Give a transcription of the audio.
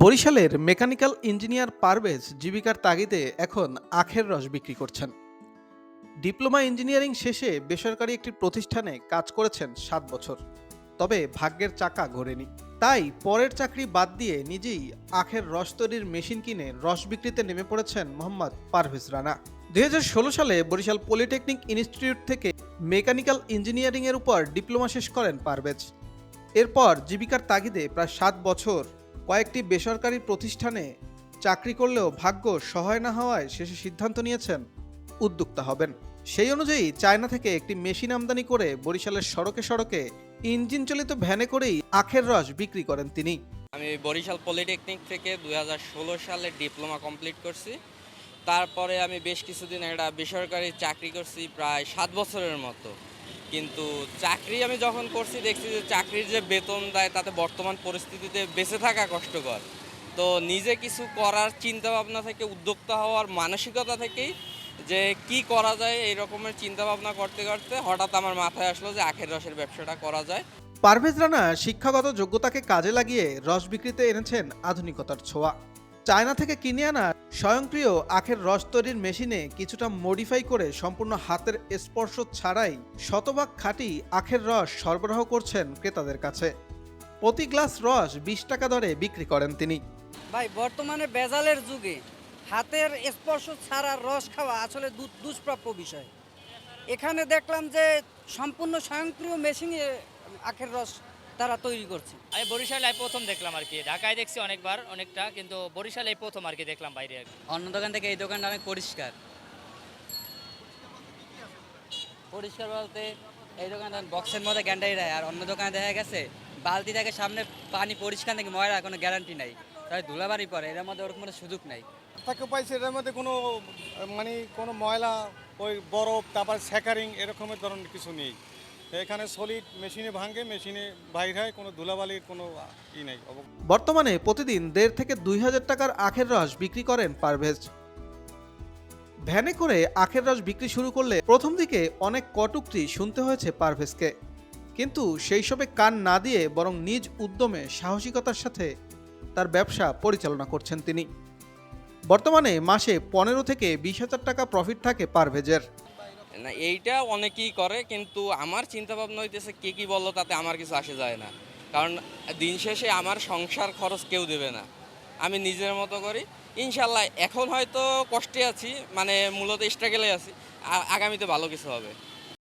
বরিশালের mechanical engineer Parvez জীবিকার তাগিদে এখন আখের রস বিক্রি করছেন। ডিপ্লোমা ইঞ্জিনিয়ারিং শেষে বেসরকারি একটি প্রতিষ্ঠানে কাজ করেছেন সাত বছর। তবে ভাগ্যের চাকা ঘোরেনি। তাই পরের চাকরি বাদ দিয়ে নিজেই আখের রস তৈরির মেশিন কিনে রস বিক্রিতে নেমে পড়েছেন মোহাম্মদ পারভেজ রানা। দুই হাজার ষোলো সালে বরিশাল পলিটেকনিক ইনস্টিটিউট থেকে মেকানিক্যাল ইঞ্জিনিয়ারিংয়ের উপর ডিপ্লোমা শেষ করেন পারভেজ। এরপর জীবিকার তাগিদে প্রায় সাত বছর কয়েকটি বেসরকারি প্রতিষ্ঠানে চাকরি করলেও ভাগ্য সহায় না হওয়ায় শেষে সিদ্ধান্ত নিয়েছেন উদ্যোক্তা হবেন। সেই অনুযায়ী চায়না থেকে একটি মেশিন আমদানি করে বরিশালের সড়কে সড়কে ইঞ্জিন চালিত ভ্যানে করেই আখের রস বিক্রি করেন তিনি। আমি বরিশাল পলিটেকনিক থেকে দু হাজার ষোলো সালে ডিপ্লোমা কমপ্লিট করছি। তারপরে আমি বেশ কিছুদিন একটা বেসরকারি চাকরি করছি, প্রায় সাত বছরের মতো। কিন্তু চাকরি আমি যখন করছি, দেখছি যে চাকরির যে বেতন দেয়, তাতে বর্তমান পরিস্থিতিতে বেঁচে থাকা কষ্টকর। তো নিজে কিছু করার চিন্তা ভাবনা থেকে উদ্যোক্তা হওয়ার মানসিকতা থেকেই যে কি করা যায়, এই রকমের চিন্তা ভাবনা করতে করতে হঠাৎ আমার মাথায় আসলো যে আখের রসের ব্যবসাটা করা যায়। পারভেজ রানা শিক্ষাগত যোগ্যতাকে কাজে লাগিয়ে রস বিক্রিতে এনেছেন আধুনিকতার ছোঁয়া। চায়না থেকে কিনে আনা স্বয়ংক্রিয় আখের রস তৈরির মেশিনে কিছুটা মডিফাই করে সম্পূর্ণ হাতের স্পর্শ ছাড়াই শতভাগ খাঁটি আখের রস সরবরাহ করছেন ক্রেতাদের কাছে। প্রতি গ্লাস রস বিশ টাকা দরে বিক্রি করেন তিনি। ভাই, বর্তমানে বেজালের যুগে হাতের স্পর্শ ছাড়া রস খাওয়া আসলে দুষ্প্রাপ্য বিষয়। এখানে দেখলাম যে সম্পূর্ণ স্বয়ংক্রিয় মেশিনে আখের রস তারা তৈরি করছে। আমি বরিশালে প্রথম দেখলাম আর কি। ঢাকায় দেখছি অনেকবার অনেকটা কিন্তু বরিশালে এই প্রথম আর কি দেখলাম বাইরে আর অন্য দোকান থেকে এই দোকানটা অনেক পরিষ্কার। পরিষ্কার বলতে এই দোকানটা বক্সের মধ্যে গ্যান্ডারি দেয় আর অন্য দোকানে দেখা গেছে বালতি থেকে সামনে পানি পরিষ্কার নাকি ময়লা কোনো গ্যারান্টি নাই। তাই ধুলাবাড়ি পরে এর মধ্যে ওরকম কোনো সুযোগ নাই। থাকে পাইছে এটার মধ্যে কোনো মানে কোনো ময়লা ওই বরফ তারপর স্যাকারিং এরকমের ধরনের কিছু নেই। এখানে সলিড মেশিনে ভাঙে মেশিনে বাইর হয়, কোনো ধুলাবালির কোনো ই নেই বর্তমানে প্রতিদিন দেড় থেকে দুই হাজার টাকার আখের রস বিক্রি করেন পারভেজ। ভ্যানে করে আখের রস বিক্রি শুরু করলে প্রথম দিকে অনেক কটুক্তি শুনতে হয়েছে পারভেজকে। কিন্তু সেই সবে কান না দিয়ে বরং নিজ উদ্যমে সাহসিকতার সাথে তার ব্যবসা পরিচালনা করছেন তিনি। বর্তমানে মাসে পনেরো থেকে বিশ হাজার টাকা প্রফিট থাকে পারভেজের। না, এইটা অনেকেই করে, কিন্তু আমার চিন্তাভাবনা হইতেছে কে কী বলল তাতে আমার কিছু আসে যায় না। কারণ দিন শেষে আমার সংসার খরচ কেউ দেবে না। আমি নিজের মতো করি। ইনশাল্লাহ এখন হয়তো কষ্টে আছি মানে মূলত স্ট্রাগেলে আছি। আগামীতে ভালো কিছু হবে।